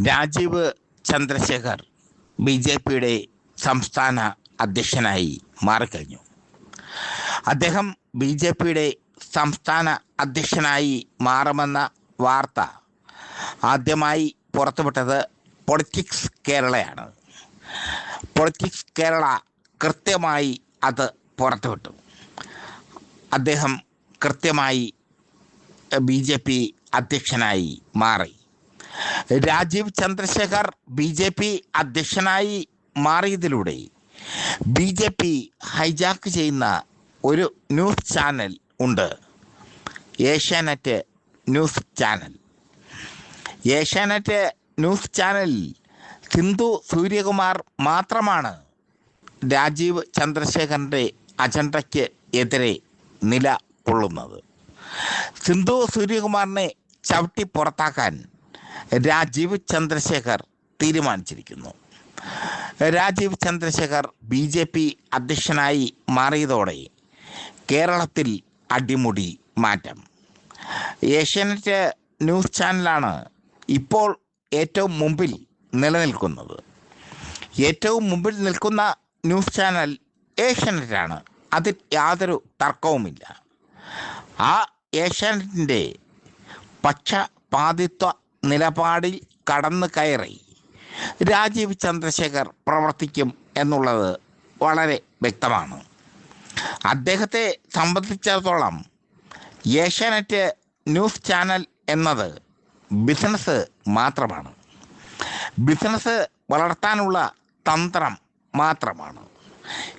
Rajeev Chandrasekhar B J പിയുടെ സംസ്ഥാന അധ്യക്ഷനായി മാറിക്കഴിഞ്ഞു. അദ്ദേഹം ബി ജെ പിയുടെ സംസ്ഥാന അധ്യക്ഷനായി മാറുമെന്ന വാർത്ത ആദ്യമായി പുറത്തുവിട്ടത് പൊളിറ്റിക്സ് കേരളയാണ്. പൊളിറ്റിക്സ് കേരള കൃത്യമായി അത് പുറത്തുവിട്ടു. അദ്ദേഹം കൃത്യമായി ബി ജെ പി അധ്യക്ഷനായി മാറി. Rajeev Chandrasekhar B J P അധ്യക്ഷനായി മാറിയതിലൂടെ ബി ജെ പി ഹൈജാക്ക് ചെയ്യുന്ന ഒരു ന്യൂസ് ചാനൽ ഉണ്ട്. Asianet news channel. Asianet news ചാനലിൽ സിന്ധു സൂര്യകുമാർ മാത്രമാണ് രാജീവ് ചന്ദ്രശേഖരന്റെ അജണ്ടയ്ക്ക് എതിരെ നില കൊള്ളുന്നത് സിന്ധു സൂര്യകുമാറിനെ ചവിട്ടി പുറത്താക്കാൻ രാജീവ് ചന്ദ്രശേഖർ തീരുമാനിച്ചിരിക്കുന്നു. Rajeev Chandrasekhar B J P അധ്യക്ഷനായി മാറിയതോടെ കേരളത്തിൽ അടിമുടി മാറ്റം. ഏഷ്യാനെറ്റ് ന്യൂസ് ചാനലാണ് ഇപ്പോൾ ഏറ്റവും മുമ്പിൽ നിലനിൽക്കുന്നത്. ഏറ്റവും മുമ്പിൽ നിൽക്കുന്ന ന്യൂസ് ചാനൽ ഏഷ്യാനെറ്റാണ്. അതിൽ യാതൊരു തർക്കവുമില്ല. ആ ഏഷ്യാനെറ്റിന്റെ പക്ഷപാതിത്വ നിലപാടിൽ കടന്നു കയറി. രാജീവ് ചന്ദ്രശേഖർ പ്രവർത്തിക്കും എന്നുള്ളത് വളരെ വ്യക്തമാണ്. അദ്ദേഹത്തെ സംബന്ധിച്ചിടത്തോളം ഏഷ്യാനെറ്റ് ന്യൂസ് ചാനൽ എന്നത് ബിസിനസ് മാത്രമാണ്. ബിസിനസ് വളർത്താനുള്ള തന്ത്രം മാത്രമാണ്.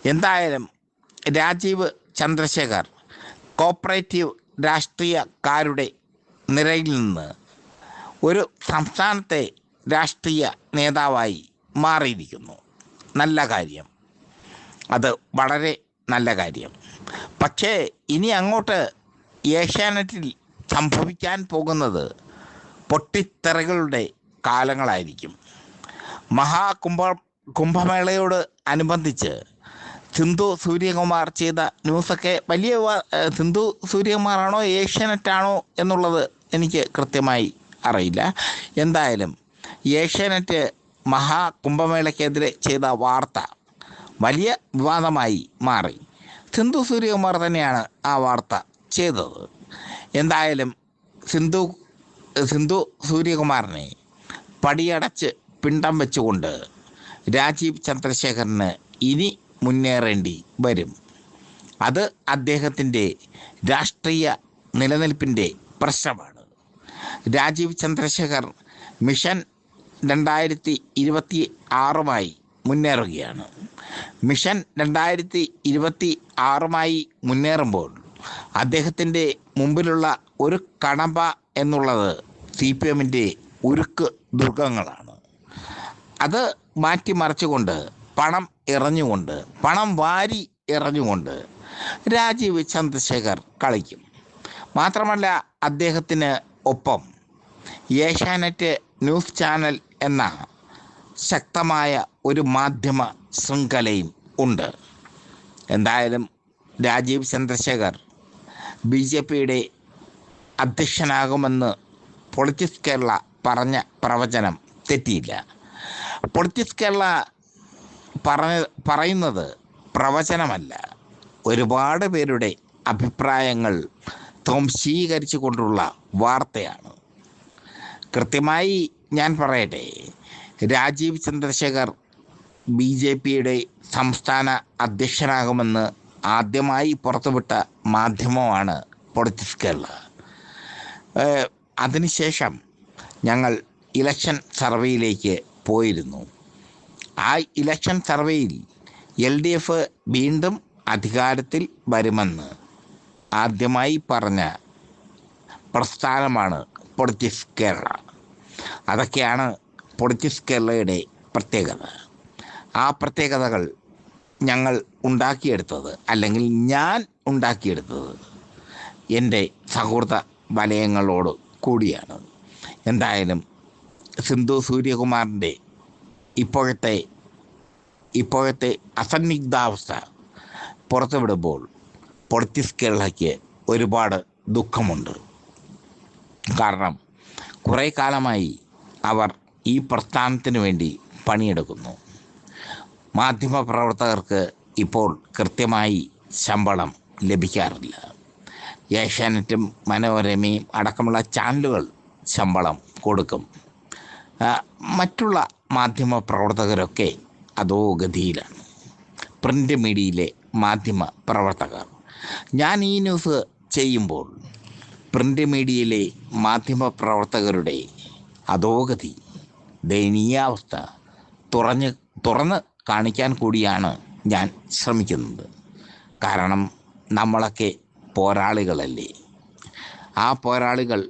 എന്തായാലും രാജീവ് ചന്ദ്രശേഖർ കോപ്പറേറ്റീവ് രാഷ്ട്രീയക്കാരുടെ നിരയിൽ നിന്ന് ഒരു സംസ്ഥാനത്തെ രാഷ്ട്രീയ നേതാവായി മാറിയിരിക്കുന്നു. നല്ല കാര്യം. അത് വളരെ നല്ല കാര്യം. പക്ഷേ ഇനി അങ്ങോട്ട് ഏഷ്യാനെറ്റിൽ സംഭവിക്കാൻ പോകുന്നത് പൊട്ടിത്തെറികളുടെ കാലങ്ങളായിരിക്കും. മഹാകുംഭ കുംഭമേളയോട് അനുബന്ധിച്ച് സിന്ധു സൂര്യകുമാർ ചെയ്ത ന്യൂസൊക്കെ വലിയ സിന്ധു സൂര്യകുമാറാണോ ഏഷ്യാനെറ്റാണോ എന്നുള്ളത് എനിക്ക് കൃത്യമായി അറിയില്ല. എന്തായാലും ഏഷ്യാനെറ്റ് മഹാകുംഭമേളയ്ക്കെതിരെ ചെയ്ത വാർത്ത വലിയ വിവാദമായി മാറി. സിന്ധു സൂര്യകുമാർ തന്നെയാണ് ആ വാർത്ത ചെയ്തത്. എന്തായാലും സിന്ധു സിന്ധു സൂര്യകുമാറിനെ പടിയടച്ച് പിണ്ടം വെച്ചുകൊണ്ട് രാജീവ് ചന്ദ്രശേഖരന് ഇനി മുന്നേറേണ്ടി വരും. അത് അദ്ദേഹത്തിന്റെ രാഷ്ട്രീയ നിലനിൽപ്പിന്റെ പ്രശ്നമാണ്. രാജീവ് ചന്ദ്രശേഖർ മിഷൻ രണ്ടായിരത്തി ഇരുപത്തി ആറുമായി മുന്നേറുകയാണ്. മിഷൻ രണ്ടായിരത്തി ഇരുപത്തി ആറുമായി മുന്നേറുമ്പോൾ അദ്ദേഹത്തിന്റെ മുമ്പിലുള്ള ഒരു കടമ്പ എന്നുള്ളത് സി പി എമ്മിന്റെ ഉരുക്ക് ദുർഗങ്ങളാണ്. അത് മാറ്റിമറിച്ചുകൊണ്ട് പണം എറിഞ്ഞുകൊണ്ട് പണം വാരി എറിഞ്ഞുകൊണ്ട് രാജീവ് ചന്ദ്രശേഖർ കളിക്കും. മാത്രമല്ല അദ്ദേഹത്തിന് ഒപ്പം ഏഷ്യാനെറ്റ് ന്യൂസ് ചാനൽ എന്ന ശക്തമായ ഒരു മാധ്യമ ശൃംഖലയും ഉണ്ട്. എന്തായാലും രാജീവ് ചന്ദ്രശേഖർ ബി ജെ പിയുടെ അധ്യക്ഷനാകുമെന്ന് പൊളിറ്റിക്സ് കേരള പറഞ്ഞ പ്രവചനം തെറ്റിയില്ല. പൊളിറ്റിക്സ് കേരള പറഞ്ഞ പറയുന്നത് പ്രവചനമല്ല. ഒരുപാട് പേരുടെ അഭിപ്രായങ്ങൾ ധ്വംസീകരിച്ചു കൊണ്ടുള്ള വാർത്തയാണ്. കൃത്യമായി ഞാൻ പറയട്ടെ. രാജീവ് ചന്ദ്രശേഖർ ബി ജെ പിയുടെ സംസ്ഥാന അധ്യക്ഷനാകുമെന്ന് ആദ്യമായി പുറത്തുവിട്ട മാധ്യമമാണ് പൊളിറ്റിക്സ് കേരള. അതിനുശേഷം ഞങ്ങൾ ഇലക്ഷൻ സർവേയിലേക്ക് പോയിരുന്നു. ആ ഇലക്ഷൻ സർവേയിൽ എൽ ഡി എഫ് വീണ്ടും അധികാരത്തിൽ വരുമെന്ന് ആദ്യമായി പറഞ്ഞ പ്രസ്ഥാനമാണ് പൊളിറ്റിക്സ് കേരള. അതൊക്കെയാണ് പൊളിറ്റിക്സ് കേരളയുടെ പ്രത്യേകത. ആ പ്രത്യേകതകൾ ഞങ്ങൾ ഉണ്ടാക്കിയെടുത്തത് അല്ലെങ്കിൽ ഞാൻ ഉണ്ടാക്കിയെടുത്തത് എന്റെ സൗഹൃദ വലയങ്ങളോട് കൂടിയാണ്. എന്തായാലും സിന്ധു സൂര്യകുമാറിന്റെ ഇപ്പോഴത്തെ ഇപ്പോഴത്തെ അസന്നിഗ്ധാവസ്ഥ പുറത്തുവിടുമ്പോൾ പൊളിറ്റിക്സ് കേരളയ്ക്ക് ഒരുപാട് ദുഃഖമുണ്ട്. കാരണം കുറേ കാലമായി അവർ ഈ പ്രസ്ഥാനത്തിന് വേണ്ടി പണിയെടുക്കുന്നു. മാധ്യമപ്രവർത്തകർക്ക് ഇപ്പോൾ കൃത്യമായി ശമ്പളം ലഭിക്കാറില്ല. ഏഷ്യാനെറ്റും മനോരമയും അടക്കമുള്ള ചാനലുകൾ ശമ്പളം കൊടുക്കും. മറ്റുള്ള മാധ്യമ പ്രവർത്തകരൊക്കെ അതോ ഗതിയിലാണ്. പ്രിന്റ് മീഡിയയിലെ മാധ്യമ പ്രവർത്തകർ. ഞാൻ ഈ ന്യൂസ് ചെയ്യുമ്പോൾ പ്രിന്റ് മീഡിയയിലെ മാധ്യമ പ്രവർത്തകരുടെ അധോഗതി ദയനീയാവസ്ഥ തുറഞ്ഞ് തുറന്ന് കാണിക്കാൻ കൂടിയാണ് ഞാൻ ശ്രമിക്കുന്നത്. കാരണം നമ്മളൊക്കെ പോരാളികളല്ലേ. ആ പോരാളികൾ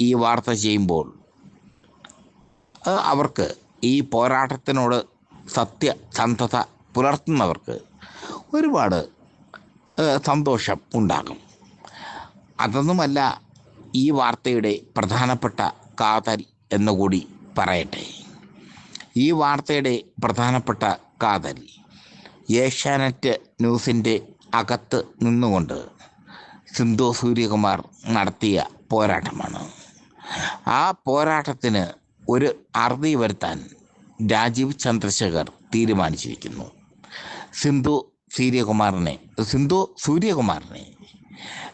ഈ വാർത്ത ചെയ്യുമ്പോൾ അവർക്ക് ഈ പോരാട്ടത്തിനോട് സത്യസന്ധത പുലർത്തുന്നവർക്ക് ഒരുപാട് സന്തോഷം ഉണ്ടാകും. അതൊന്നുമല്ല ഈ വാർത്തയുടെ പ്രധാനപ്പെട്ട കാതൽ എന്നുകൂടി പറയട്ടെ. ഈ വാർത്തയുടെ പ്രധാനപ്പെട്ട കാതൽ ഏഷ്യാനെറ്റ് ന്യൂസിന്റെ അകത്ത് നിന്നുകൊണ്ട് സിന്ധു സൂര്യകുമാർ നടത്തിയ പോരാട്ടമാണ്. ആ പോരാട്ടത്തിന് ഒരു അറുതി വരുത്താൻ രാജീവ് ചന്ദ്രശേഖർ തീരുമാനിച്ചിരിക്കുന്നു. സിന്ധു സൂര്യകുമാറിനെ സിന്ധു സൂര്യകുമാറിനെ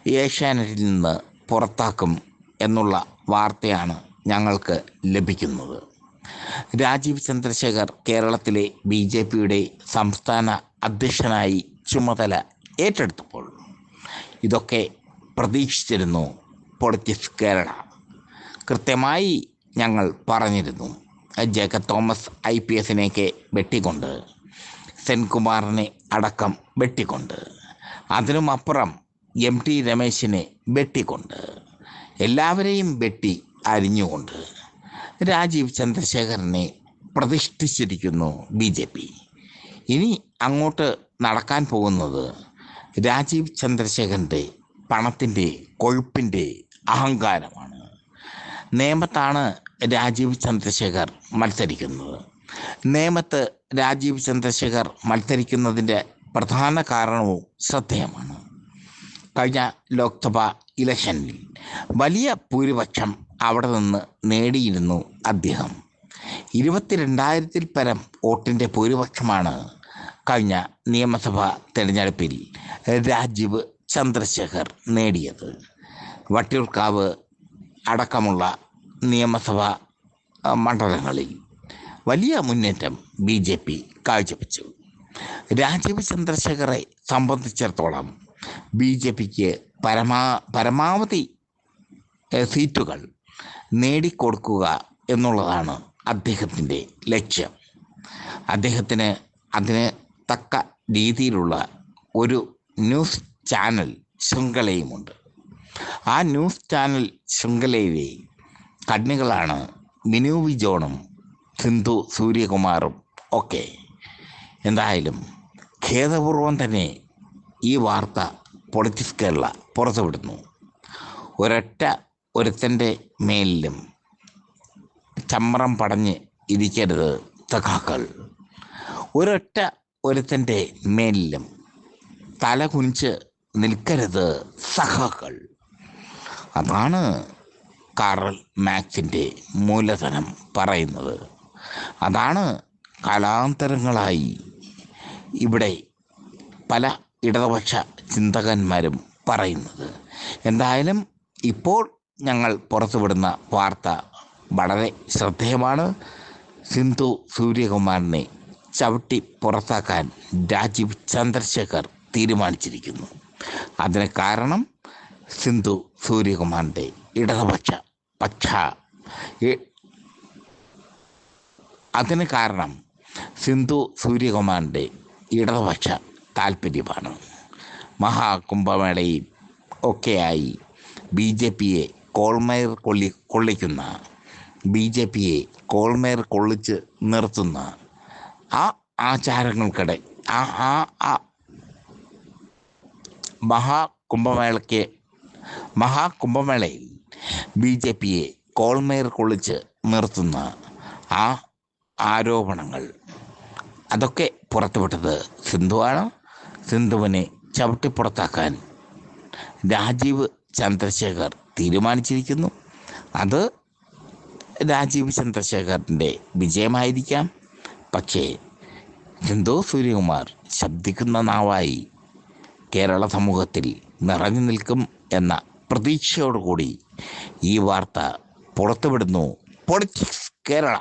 ഏഷ്യാനെറ്റിൽ നിന്ന് പുറത്താക്കും എന്നുള്ള വാർത്തയാണ് ഞങ്ങൾക്ക് ലഭിക്കുന്നത്. രാജീവ് ചന്ദ്രശേഖർ കേരളത്തിലെ ബി ജെ പിയുടെ സംസ്ഥാന അധ്യക്ഷനായി ചുമതല ഏറ്റെടുത്തപ്പോൾ ഇതൊക്കെ പ്രതീക്ഷിച്ചിരുന്നു പൊളിറ്റിക്സ് കേരള. കൃത്യമായി ഞങ്ങൾ പറഞ്ഞിരുന്നു. ജേക്കബ് തോമസ് ഐ പി എസിനെയൊക്കെ വെട്ടിക്കൊണ്ട് സെൻകുമാറിനെ അടക്കം വെട്ടിക്കൊണ്ട് അതിനുമപ്പുറം എം ടി രമേശിനെ വെട്ടിക്കൊണ്ട് എല്ലാവരെയും വെട്ടി അരിഞ്ഞുകൊണ്ട് രാജീവ് ചന്ദ്രശേഖരനെ പ്രതിഷ്ഠിച്ചിരിക്കുന്നു ബി ജെ പി. ഇനി അങ്ങോട്ട് നടക്കാൻ പോകുന്നത് രാജീവ് ചന്ദ്രശേഖരന്റെ പണത്തിന്റെ കൊഴുപ്പിന്റെ അഹങ്കാരമാണ്. നേമത്താണ് രാജീവ് ചന്ദ്രശേഖർ മത്സരിക്കുന്നത്. നേമത്ത് രാജീവ് ചന്ദ്രശേഖർ മത്സരിക്കുന്നതിന്റെ പ്രധാന കാരണവും ശ്രദ്ധേയമാണ്. കഴിഞ്ഞ ലോക്സഭ ഇലക്ഷനിൽ വലിയ ഭൂരിപക്ഷം അവിടെ നിന്ന് നേടിയിരുന്നു അദ്ദേഹം. ഇരുപത്തിരണ്ടായിരത്തിൽ പരം വോട്ടിന്റെ ഭൂരിപക്ഷമാണ് കഴിഞ്ഞ നിയമസഭാ തെരഞ്ഞെടുപ്പിൽ രാജീവ് ചന്ദ്രശേഖർ നേടിയത്. വട്ടിയൂർക്കാവ് അടക്കമുള്ള നിയമസഭാ മണ്ഡലങ്ങളിൽ വലിയ മുന്നേറ്റം ബി ജെ പി കാഴ്ചവെച്ചു. രാജീവ് ചന്ദ്രശേഖറെ സംബന്ധിച്ചിടത്തോളം ബി ജെ പിക്ക് പരമാ പരമാവധി സീറ്റുകൾ നേടിക്കൊടുക്കുക എന്നുള്ളതാണ് അദ്ദേഹത്തിന്റെ ലക്ഷ്യം. അദ്ദേഹത്തിന് അതിന് തക്ക രീതിയിലുള്ള ഒരു ന്യൂസ് ചാനൽ ശൃംഖലയുമുണ്ട്. ആ ന്യൂസ് ചാനൽ ശൃംഖലയിലെ കണ്ണികളാണ് മിനു വിജോണും സിന്ധു സൂര്യകുമാറും ഒക്കെ. എന്തായാലും ഖേദപൂർവം തന്നെ ഈ വാർത്ത പൊളിറ്റിക്സ് കേരള പുറത്തുവിടുന്നു. ഒരൊറ്റ ഒരുത്തന്റെ മേലിലും ചമ്രം പടഞ്ഞ് ഇരിക്കരുത് തകാക്കൾ ഒരൊറ്റ ഒരുത്തന്റെ മേലിലും തല കുനിച്ച് നിൽക്കരുത് സഖാക്കൾ. അതാണ് കാറൽ മാക്സിന്റെ മൂലധനം പറയുന്നത്. അതാണ് കാലാന്തരങ്ങളായി ഇവിടെ പല ഇടതുപക്ഷ ചിന്തകന്മാരും പറയുന്നത്. എന്തായാലും ഇപ്പോൾ ഞങ്ങൾ പുറത്തുവിടുന്ന വാർത്ത വളരെ ശ്രദ്ധേയമാണ്. സിന്ധു സൂര്യകുമാറിനെ ചവിട്ടി പുറത്താക്കാൻ രാജീവ് ചന്ദ്രശേഖർ തീരുമാനിച്ചിരിക്കുന്നു. അതിന് കാരണം സിന്ധു സൂര്യകുമാറിന്റെ ഇടതുപക്ഷ പക്ഷ. അതിന് കാരണം സിന്ധു സൂര്യകുമാറിന്റെ ഇടതുപക്ഷ താല്പര്യമാണ്. മഹാകുംഭമേളയിൽ ഒക്കെയായി ബി ജെ പിയെ കോൾമേർ കൊള്ളി കൊള്ളിക്കുന്ന ബി ജെ പിയെ കോൾമേർ കൊള്ളിച്ച് നിർത്തുന്ന ആ ആചാരങ്ങൾക്കിടെ ആ ആ ആ മഹാകുംഭമേളയ്ക്ക് മഹാകുംഭമേളയിൽ ബി ജെ പിയെ കോൾമേർ കൊള്ളിച്ച് നിർത്തുന്ന ആ ആരോപണങ്ങൾ. അതൊക്കെ പുറത്തുവിട്ടത് സിന്ധുവാണ് സിന്ധുവിനെ ചവിട്ടിപ്പുറത്താക്കാൻ രാജീവ് ചന്ദ്രശേഖർ തീരുമാനിച്ചിരിക്കുന്നു. അത് രാജീവ് ചന്ദ്രശേഖറിന്റെ വിജയമായിരിക്കാം. പക്ഷേ എന്തോ സൂര്യകുമാർ ശബ്ദിക്കുന്ന നാവായി കേരള സമൂഹത്തിൽ നിറഞ്ഞു നിൽക്കും എന്ന പ്രതീക്ഷയോടുകൂടി ഈ വാർത്ത പുറത്തുവിടുന്നു. പൊളിറ്റിക്സ് കേരള.